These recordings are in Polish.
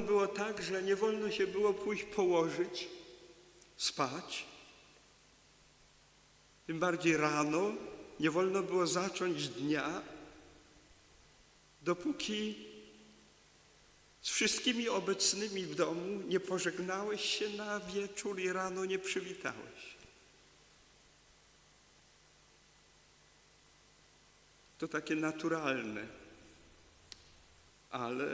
Było tak, że nie wolno się było pójść położyć, spać. Tym bardziej rano nie wolno było zacząć dnia, dopóki z wszystkimi obecnymi w domu nie pożegnałeś się na wieczór i rano nie przywitałeś. To takie naturalne, ale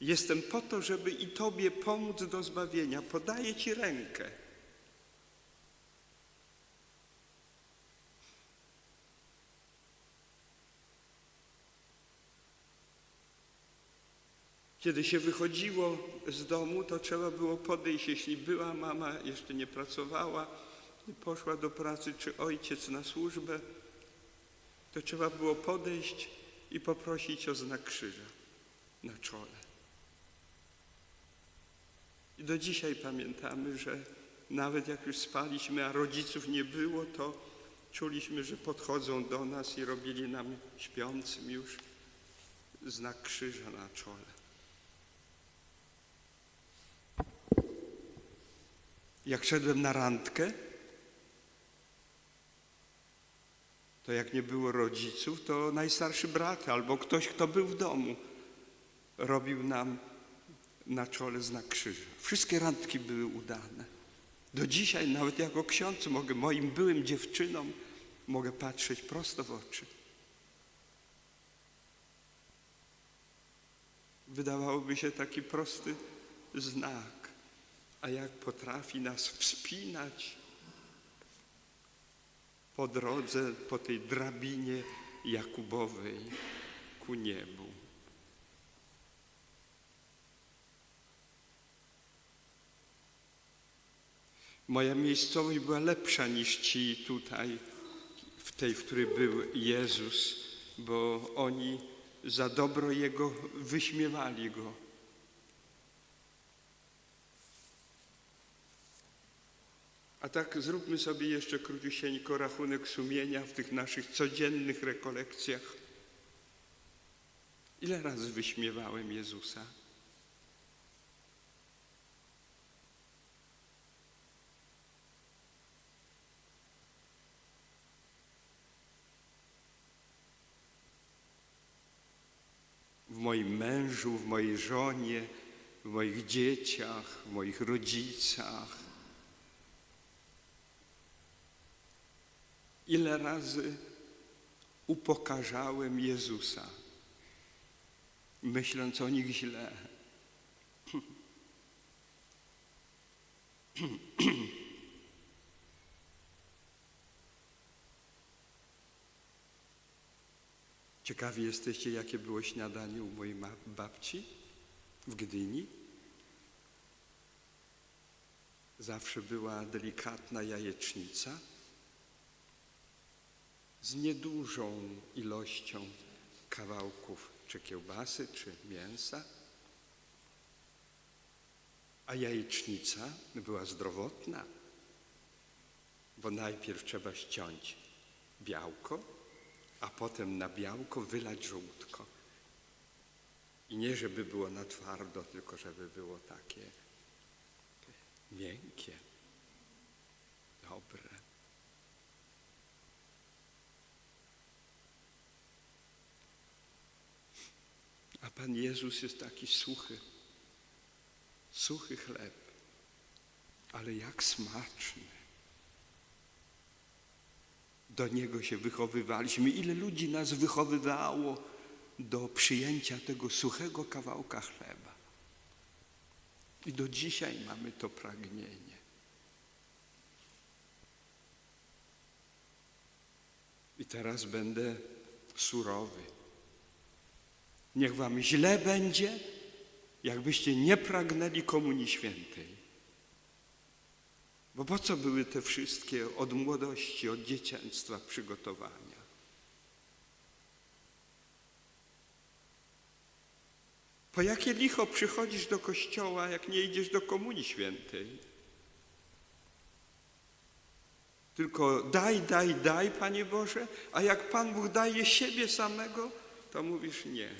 jestem po to, żeby i Tobie pomóc do zbawienia. Podaję Ci rękę. Kiedy się wychodziło z domu, to trzeba było podejść, jeśli była mama, jeszcze nie pracowała, poszła do pracy, czy ojciec na służbę, to trzeba było podejść i poprosić o znak krzyża na czole. I do dzisiaj pamiętamy, że nawet jak już spaliśmy, a rodziców nie było, to czuliśmy, że podchodzą do nas i robili nam śpiącym już znak krzyża na czole. Jak szedłem na randkę, to jak nie było rodziców, to najstarszy brat albo ktoś, kto był w domu, robił nam na czole znak krzyża. Wszystkie randki były udane. Do dzisiaj, nawet jako ksiądz, mogę moim byłym dziewczynom mogę patrzeć prosto w oczy. Wydawałoby się taki prosty znak, a jak potrafi nas wspinać po drodze, po tej drabinie Jakubowej ku niebu. Moja miejscowość była lepsza niż ci tutaj, w tej, w której był Jezus, bo oni za dobro Jego wyśmiewali Go. A tak zróbmy sobie jeszcze króciusieńko rachunek sumienia w tych naszych codziennych rekolekcjach. Ile razy wyśmiewałem Jezusa? W moim mężu, w mojej żonie, w moich dzieciach, w moich rodzicach. Ile razy upokarzałem Jezusa, myśląc o nich źle. Ciekawi jesteście, jakie było śniadanie u mojej babci w Gdyni? Zawsze była delikatna jajecznica z niedużą ilością kawałków czy kiełbasy, czy mięsa. A jajecznica była zdrowotna, bo najpierw trzeba ściąć białko, a potem na białko wylać żółtko. I nie żeby było na twardo, tylko żeby było takie miękkie, dobre. A Pan Jezus jest taki suchy, suchy chleb, ale jak smaczny do Niego się wychowywaliśmy. Ile ludzi nas wychowywało do przyjęcia tego suchego kawałka chleba. I do dzisiaj mamy to pragnienie. I teraz będę surowy. Niech wam źle będzie, jakbyście nie pragnęli Komunii Świętej. Bo po co były te wszystkie od młodości, od dzieciństwa przygotowania? Po jakie licho przychodzisz do kościoła, jak nie idziesz do Komunii Świętej? Tylko daj, daj, daj, Panie Boże, a jak Pan Bóg daje siebie samego, to mówisz nie.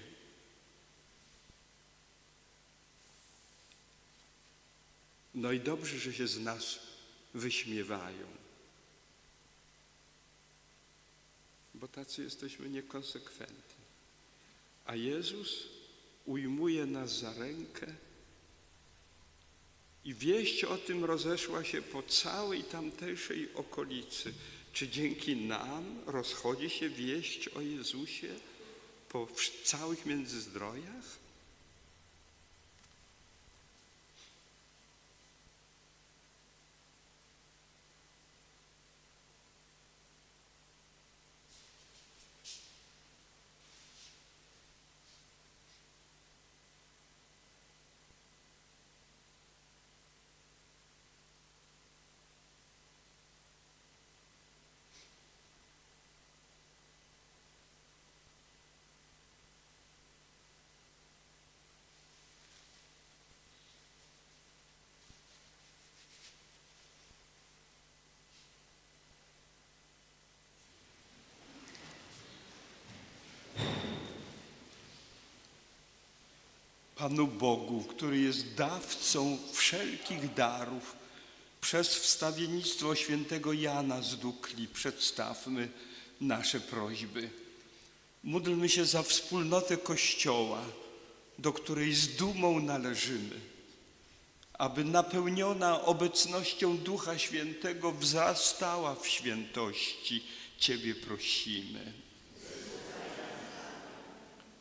No i dobrze, że się z nas wyśmiewają. Bo tacy jesteśmy niekonsekwentni. A Jezus ujmuje nas za rękę i wieść o tym rozeszła się po całej tamtejszej okolicy. Czy dzięki nam rozchodzi się wieść o Jezusie po całych międzyzdrojach? Panu Bogu, który jest dawcą wszelkich darów, przez wstawiennictwo świętego Jana z Dukli przedstawmy nasze prośby. Módlmy się za wspólnotę Kościoła, do której z dumą należymy, aby napełniona obecnością Ducha Świętego wzrastała w świętości. Ciebie prosimy.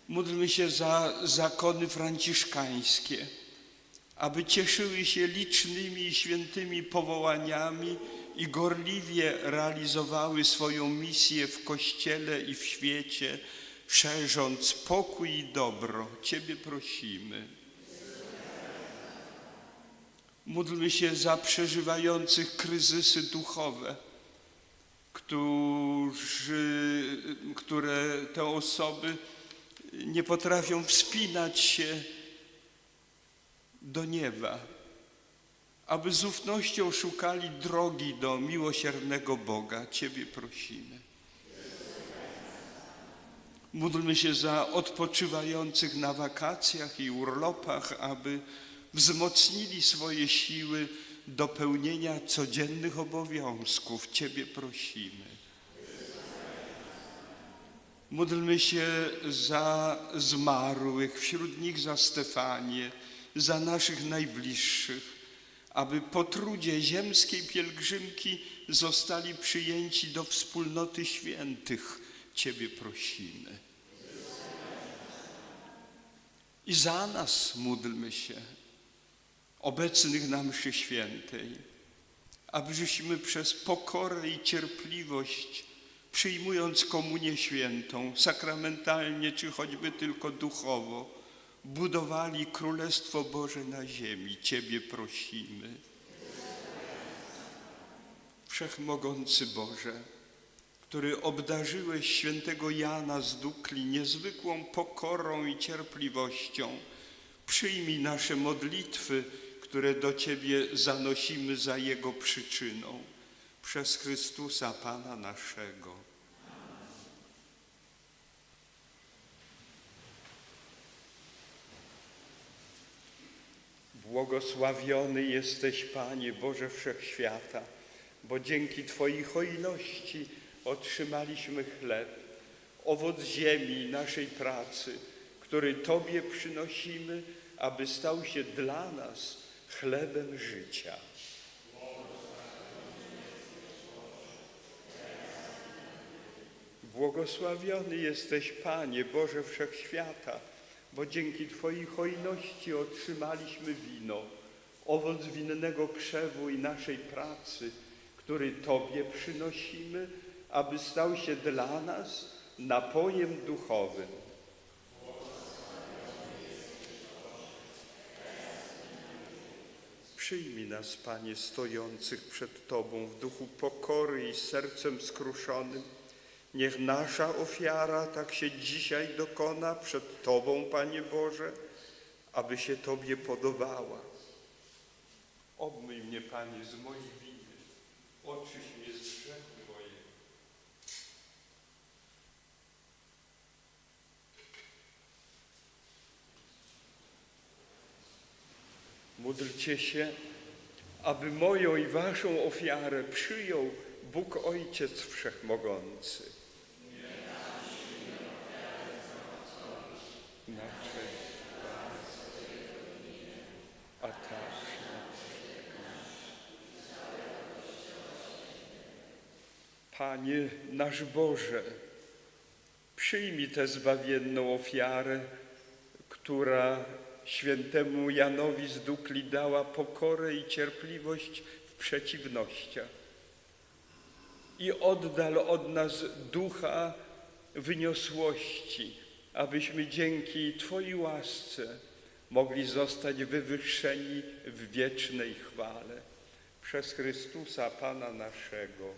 Módlmy się za zakony franciszkańskie, aby cieszyły się licznymi i świętymi powołaniami i gorliwie realizowały swoją misję w Kościele i w świecie, szerząc pokój i dobro. Ciebie prosimy. Módlmy się za przeżywających kryzysy duchowe, którzy, które te osoby nie potrafią wspinać się do nieba, aby z ufnością szukali drogi do miłosiernego Boga. Ciebie prosimy. Módlmy się za odpoczywających na wakacjach i urlopach, aby wzmocnili swoje siły do pełnienia codziennych obowiązków. Ciebie prosimy. Módlmy się za zmarłych, wśród nich za Stefanię, za naszych najbliższych, aby po trudzie ziemskiej pielgrzymki zostali przyjęci do wspólnoty świętych. Ciebie prosimy. I za nas módlmy się, obecnych na mszy świętej, abyśmy przez pokorę i cierpliwość przyjmując komunię świętą, sakramentalnie czy choćby tylko duchowo, budowali Królestwo Boże na ziemi. Ciebie prosimy. Wszechmogący Boże, który obdarzyłeś świętego Jana z Dukli niezwykłą pokorą i cierpliwością, przyjmij nasze modlitwy, które do Ciebie zanosimy za Jego przyczyną. Przez Chrystusa Pana naszego. Błogosławiony jesteś, Panie Boże Wszechświata, bo dzięki Twojej hojności otrzymaliśmy chleb, owoc ziemi naszej pracy, który Tobie przynosimy, aby stał się dla nas chlebem życia. Błogosławiony jesteś, Panie Boże Wszechświata, bo dzięki Twojej hojności otrzymaliśmy wino, owoc winnego krzewu i naszej pracy, który Tobie przynosimy, aby stał się dla nas napojem duchowym. Przyjmij nas, Panie, stojących przed Tobą w duchu pokory i sercem skruszonym. Niech nasza ofiara tak się dzisiaj dokona przed Tobą, Panie Boże, aby się Tobie podobała. Obmyj mnie, Panie, z mojej winy, oczyś mnie z grzechu. Módlcie się aby moją i waszą ofiarę przyjął Bóg Ojciec Wszechmogący. Cześć a także Panie nasz Boże, przyjmij tę zbawienną ofiarę, która świętemu Janowi z Dukli dała pokorę i cierpliwość w przeciwnościach. I oddal od nas ducha wyniosłości, abyśmy dzięki Twojej łasce mogli zostać wywyższeni w wiecznej chwale. Przez Chrystusa Pana naszego.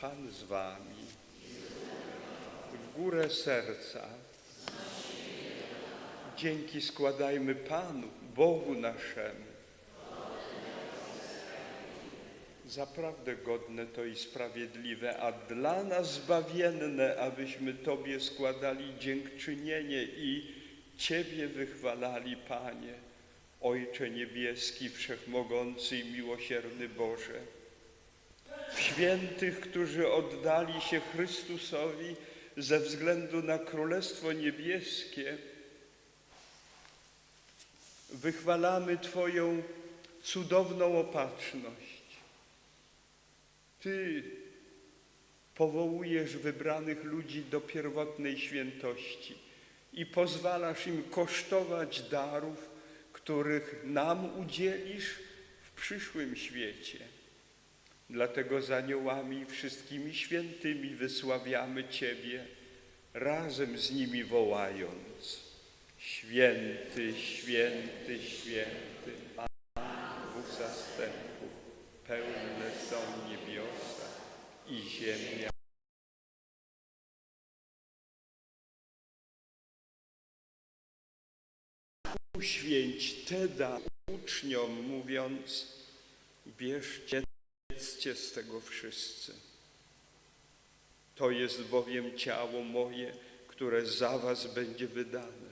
Pan z Wami. W górę serca. Dzięki składajmy Panu, Bogu naszemu. Zaprawdę godne to i sprawiedliwe, a dla nas zbawienne, abyśmy Tobie składali dziękczynienie i Ciebie wychwalali, Panie, Ojcze Niebieski, Wszechmogący i Miłosierny Boże. W świętych, którzy oddali się Chrystusowi ze względu na Królestwo Niebieskie, wychwalamy Twoją cudowną opatrzność. Ty powołujesz wybranych ludzi do pierwotnej świętości i pozwalasz im kosztować darów, których nam udzielisz w przyszłym świecie. Dlatego z aniołami wszystkimi świętymi wysławiamy Ciebie, razem z nimi wołając. Święty, święty, święty, Pan dwóch zastępów, i ziemia. Uświęć te dary uczniom, mówiąc, bierzcie, jedzcie z tego wszyscy. To jest bowiem ciało moje, które za was będzie wydane.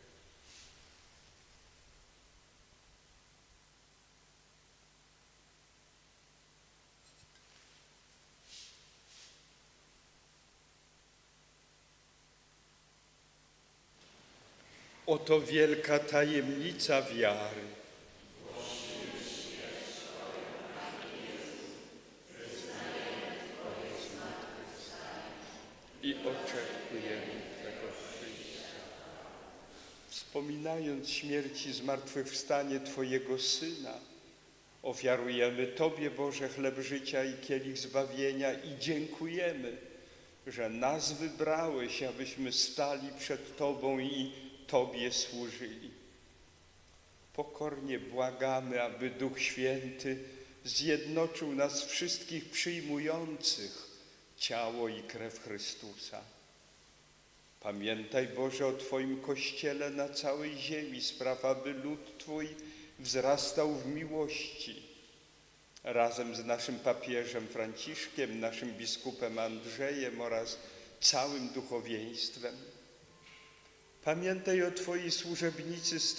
Oto wielka tajemnica wiary. I oczekujemy Twego przyjścia. Wspominając śmierć i zmartwychwstanie Twojego Syna, ofiarujemy Tobie, Boże, chleb życia i kielich zbawienia i dziękujemy, że nas wybrałeś, abyśmy stali przed Tobą i Tobie służyli. Pokornie błagamy, aby Duch Święty zjednoczył nas wszystkich przyjmujących ciało i krew Chrystusa. Pamiętaj, Boże, o Twoim Kościele na całej ziemi, spraw, aby lud Twój wzrastał w miłości. Razem z naszym papieżem Franciszkiem, naszym biskupem Andrzejem oraz całym duchowieństwem. Pamiętaj o Twojej służebnicy Stefanii,